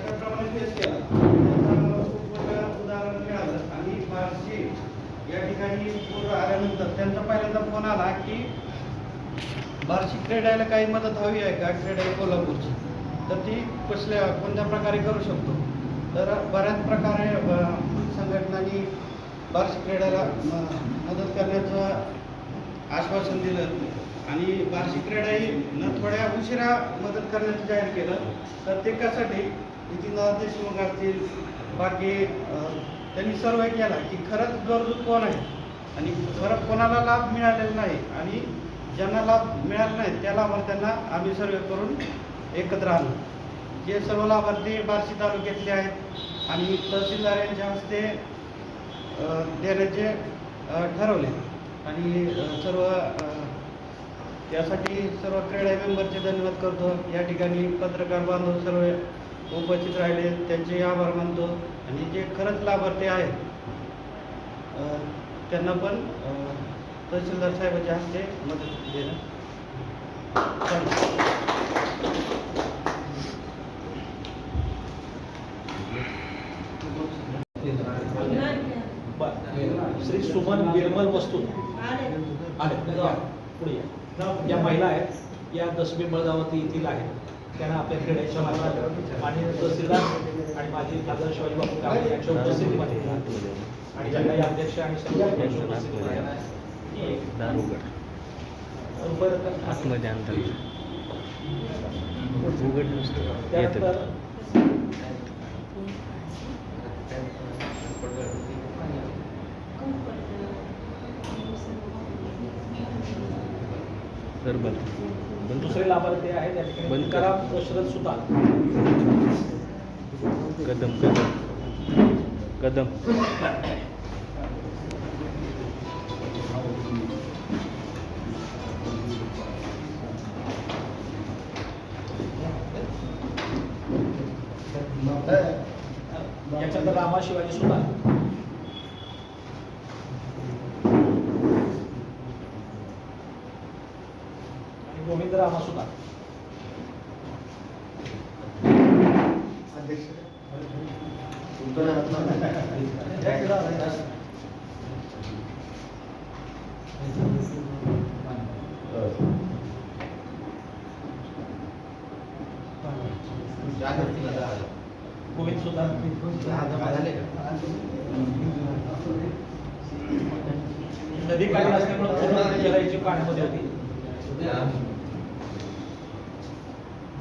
त्याच्याप्रमाणे तेच केलं खूप मोठं उदाहरण मिळालं आणि बार्शी या ठिकाणी पूर आल्यानंतर त्यांचा पहिल्यांदा फोन आला की बार्शी क्रीडाला काही मदत हवी आहे का क्रीडा कोल्हापूरची तर ती कसल्या कोणत्या प्रकारे करू शकतो तर बऱ्याच प्रकारे संघटनांनी बार्शी क्रीडाला मदत करण्याचं आश्वासन दिलं आणि बार्शी क्रीडाही न थोड्या उशिरा मदत करण्याचं जाहीर केलं तर ते कशासाठी नितीनदादा देशमुख असतील बाकी त्यांनी सर्वे केला की खरंच गरजू कोण आहे? आणि खरं कोणाला लाभ मिळालेला नाही आणि ज्यांना लाभ मिळाला नाही त्या लाभार्थ्यांना आम्ही सर्वे करून एकत्र आलो जे सर्व लाभार्थी बार्शी तालुक्यातले आहेत आणि तहसीलदार यांच्या हस्ते देण्याचे ठरवले. आणि सर्व यासाठी सर्व क्रीडा मेंबरचे धन्यवाद करतो. या ठिकाणी पत्रकार बांधव सर्व उपस्थित राहिले त्यांचे आभार मानतो आणि जे खरंच लाभार्थी आहेत त्यांना पण तहसीलदार साहेबांच्या हस्ते मदत देणं. श्री सुमन निर्मल वस्तू. आले. पुढे या महिला आहेत. या दसमी बळगावती येथील आहेत त्यांना आपल्या खेड्याच्या माध्यमातून आणि तहसीलदार आणि माझी खासदार शिवाजी बापू काळे यांच्या उपस्थितीमध्ये. आणि जिल्हा अध्यक्ष आणि सर्व यांच्या उपस्थितीमध्ये त्यानंतर येतं सरबत बंद दुसरे लाभार्थी आहेत या ठिकाणी बंद कर. सुतार. कदम कदम. कदम. याच्यानंतर रामा शिवाजी सुतार आणि गोविंद रामा सुतार गोविंद सुतार नदी काढली असल्यामुळे पूर्ण जलाची पाण्यामध्ये होती.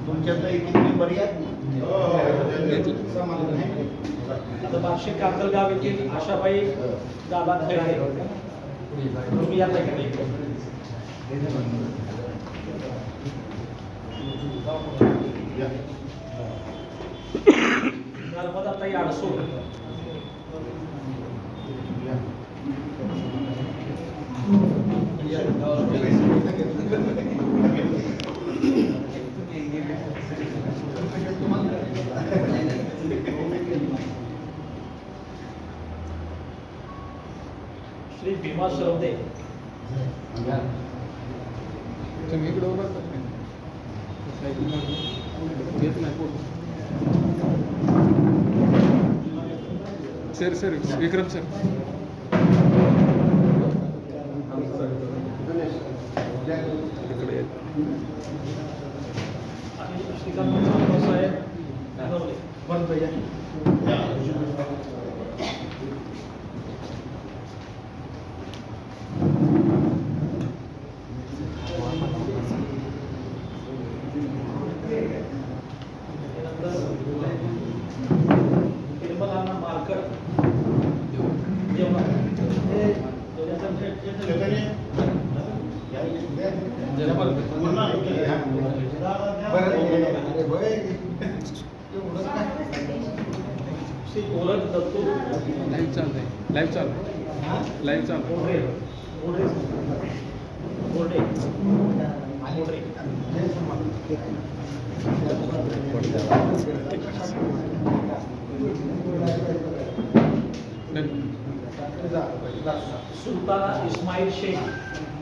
तुमच्यात किती मेंबर आता बार्शी काकलगाव येथील आशाबाई दादा खैरे तुम्ही या. नर्मदा ताई आडसूळ श्री भीमा सरवदे तुम्ही इकडे उभा येत नाही पोट. सर सर विक्रम सर इकडे. श्रीकांत साहेब दत्तू लाईव्ह चाललंय लाईव्ह चालू. लाईव्ह चालू. सुलताना इस्माईल शेख.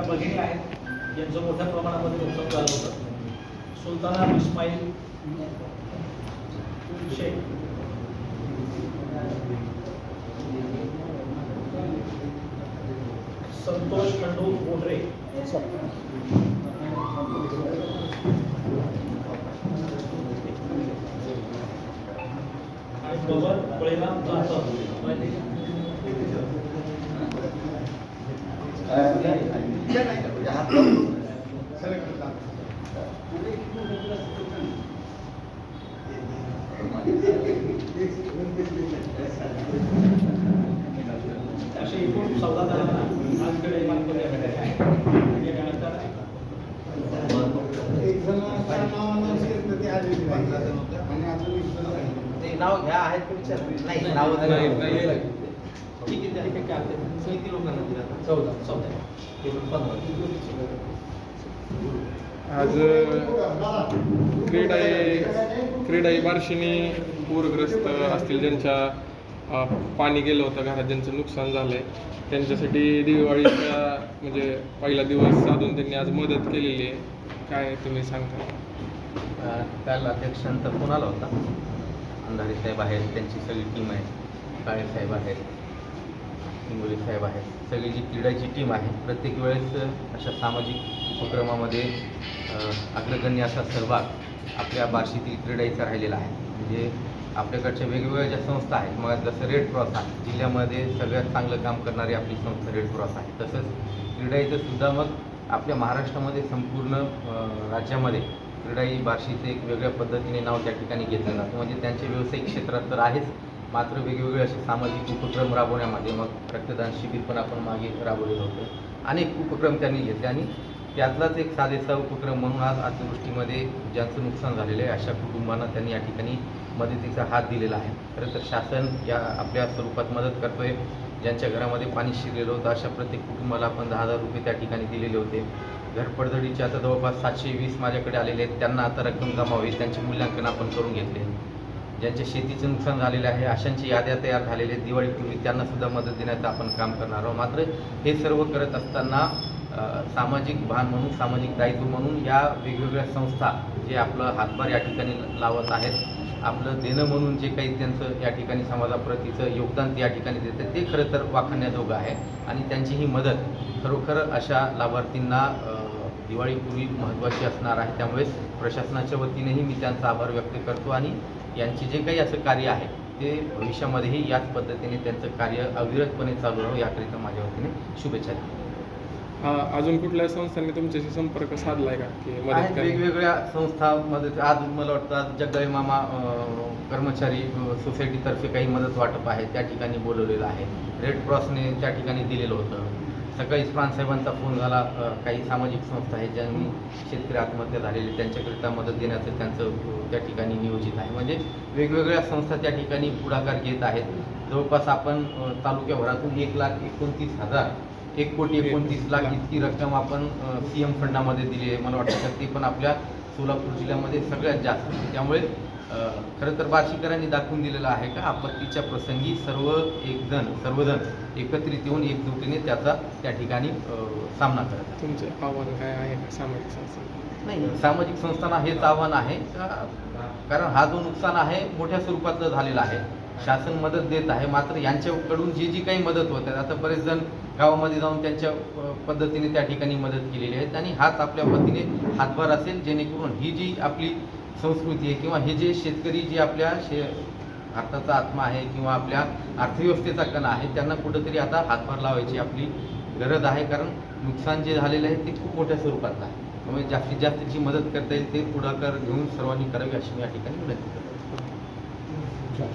ज्या भगिनी आहेत. ज्यांचं मोठ्या प्रमाणामध्ये नुकसान झालं होतं. सुलताना इस्माईल संतोष खंडू बोडरे आणि बबर बळीराम असे एकूण चौदा जणांना आज कडे मानकरी भेटायचे आहे आणि त्यानंतर एक जण नाव ते आलेली नाही आणि अजून एक जण. ते नाव घ्या आहेत नाही नाव आहे काय. किती लोकांना दिला चौदा. चौदा. पंधरा. आज क्रीडा क्रीडा ही बार्शीनी पूरग्रस्त असतील ज्यांच्या पाणी गेलं होतं घरात ज्यांचं नुकसान झालं आहे त्यांच्यासाठी दिवाळीच्या म्हणजे पहिला दिवस साधून त्यांनी आज मदत केलेली आहे. काय तुम्ही सांगता? काल अध्यक्षांचा फोन आला होता. अंधारे साहेब आहेत त्यांची सगळी टीम आहे काळे साहेब आहेत. हिंगोली साहेब आहेत. सगळी जी क्रीडाची टीम आहे प्रत्येक वेळेस अशा सामाजिक उपक्रमामध्ये अग्रगण्य असा सहभाग आपल्या बार्शीतील क्रीडाईचा राहिलेला आहे. म्हणजे आपल्याकडच्या वेगवेगळ्या ज्या संस्था आहेत मग जसं रेड क्रॉस आहे जिल्ह्यामध्ये सगळ्यात चांगलं काम करणारी आपली संस्था रेड क्रॉस आहे. तसंच क्रीडाईचं सुद्धा मग आपल्या महाराष्ट्रामध्ये संपूर्ण राज्यामध्ये क्रीडाई बार्शीचं एक वेगळ्या पद्धतीने नाव त्या ठिकाणी घेतलं जातं. म्हणजे त्यांच्या व्यावसायिक क्षेत्रात तर आहेच मात्र वेगवेगळे असे सामाजिक उपक्रम राबवण्यामध्ये मग रक्तदान शिबिर पण आपण मागे राबवलेलं होतं. अनेक उपक्रम त्यांनी घेतले आणि त्यातलाच एक साधेसा उपक्रम म्हणून आज अतिवृष्टीमध्ये ज्यांचं नुकसान झालेलं आहे अशा कुटुंबांना त्यांनी या ठिकाणी मदतीचा हात दिलेला आहे. खरं तर शासन या आपल्या स्वरूपात मदत करतोय. ज्यांच्या घरामध्ये पाणी शिरलेलं होतं अशा प्रत्येक कुटुंबाला आपण दहा हजार रुपये त्या ठिकाणी दिलेले होते. घरपडझडीचे आता जवळपास सातशे वीस माझ्याकडे आलेले आहेत. त्यांना आता रक्कम जमावी त्यांचे मूल्यांकन आपण करून घेतले. ज्यांच्या शेतीचं नुकसान झालेलं आहे अशांची याद्या तयार झालेल्या आहेत. दिवाळीपूर्वी त्यांना सुद्धा मदत देण्याचं आपण काम करणार आहोत. मात्र हे सर्व करत असताना सामाजिक भान म्हणून सामाजिक दायित्व म्हणून या वेगवेगळ्या संस्था जे आपलं हातभार या ठिकाणी लावत आहेत आपलं देणं म्हणून जे काही त्यांचं या ठिकाणी समाजाप्रतीचं योगदान ते या ठिकाणी देतं ते खरं तर वाखण्याजोगं आहे आणि त्यांची ही मदत खरोखर अशा लाभार्थींना दिवाळीपूर्वी महत्त्वाची असणार आहे. त्यामुळे प्रशासनाच्या वतीनेही मी त्यांचा आभार व्यक्त करतो आणि यांचे जे काही असं कार्य आहे ते भविष्यामध्येही याच पद्धतीने त्यांचं कार्य अविरतपणे चालू राहो याकरिता माझ्या वतीने शुभेच्छा देतो. अजून कुठल्या संस्थांनी तुमच्याशी संपर्क साधलाय का? की वेगवेगळ्या संस्था मदत आज मला वाटतं आज जगदाळे मामा कर्मचारी सोसायटीतर्फे काही मदत वाटप आहे त्या ठिकाणी बोलवलेलं आहे. रेड क्रॉसने त्या ठिकाणी दिलेलं होतं. सकाळीच साहेबांचा फोन झाला काही सामाजिक संस्था आहेत ज्यांनी शेतकरी आत्महत्या झालेली त्यांच्याकरिता मदत देण्याचं त्यांचं त्या ठिकाणी नियोजित आहे. म्हणजे वेगवेगळ्या संस्था त्या ठिकाणी पुढाकार घेत आहेत. जवळपास आपण तालुक्याभरातून एक लाख एकोणतीस हजार एक कोटी एकोणतीस लाख इतकी रक्कम आपण सी एम फंडामध्ये दिली आहे. मला वाटतं तर ती पण आपल्या सोलापूर जिल्ह्यामध्ये सगळ्यात जास्त. त्यामुळे खरं तर बार्शीकरांनी दाखवून दिलेलं आहे का आपत्तीच्या प्रसंगी सर्व एकजण सर्वजण एकत्रित येऊन एकजुटीने त्याचा त्या ठिकाणी सामना करत. तुमचे आव्हान काय आहे का सामाजिक संस्था नाही सामाजिक संस्थांना हेच आव्हान आहे का कारण हा जो नुकसान आहे मोठ्या स्वरूपातलं झालेला आहे शासन मदत देत आहे. मात्र यांच्याकडून जी जी काही मदत होत आहे आता बरेच जण गावामध्ये जाऊन त्यांच्या पद्धतीने त्या ठिकाणी मदत केलेली आहे. आणि हाच आपल्या वतीने हातभार असेल जेणेकरून ही जी आपली संस्कृती आहे किंवा हे जे शेतकरी जे आपल्या शे भारताचा आत्मा आहे किंवा आपल्या अर्थव्यवस्थेचा कणा आहे त्यांना कुठंतरी आता हातभार लावायची आपली गरज आहे. कारण नुकसान जे झालेलं आहे ते खूप मोठ्या स्वरूपातलं आहे. त्यामुळे जास्तीत जास्त जी मदत करता येईल ते पुढाकार घेऊन सर्वांनी करावी अशी मी या ठिकाणी विनंती करतो.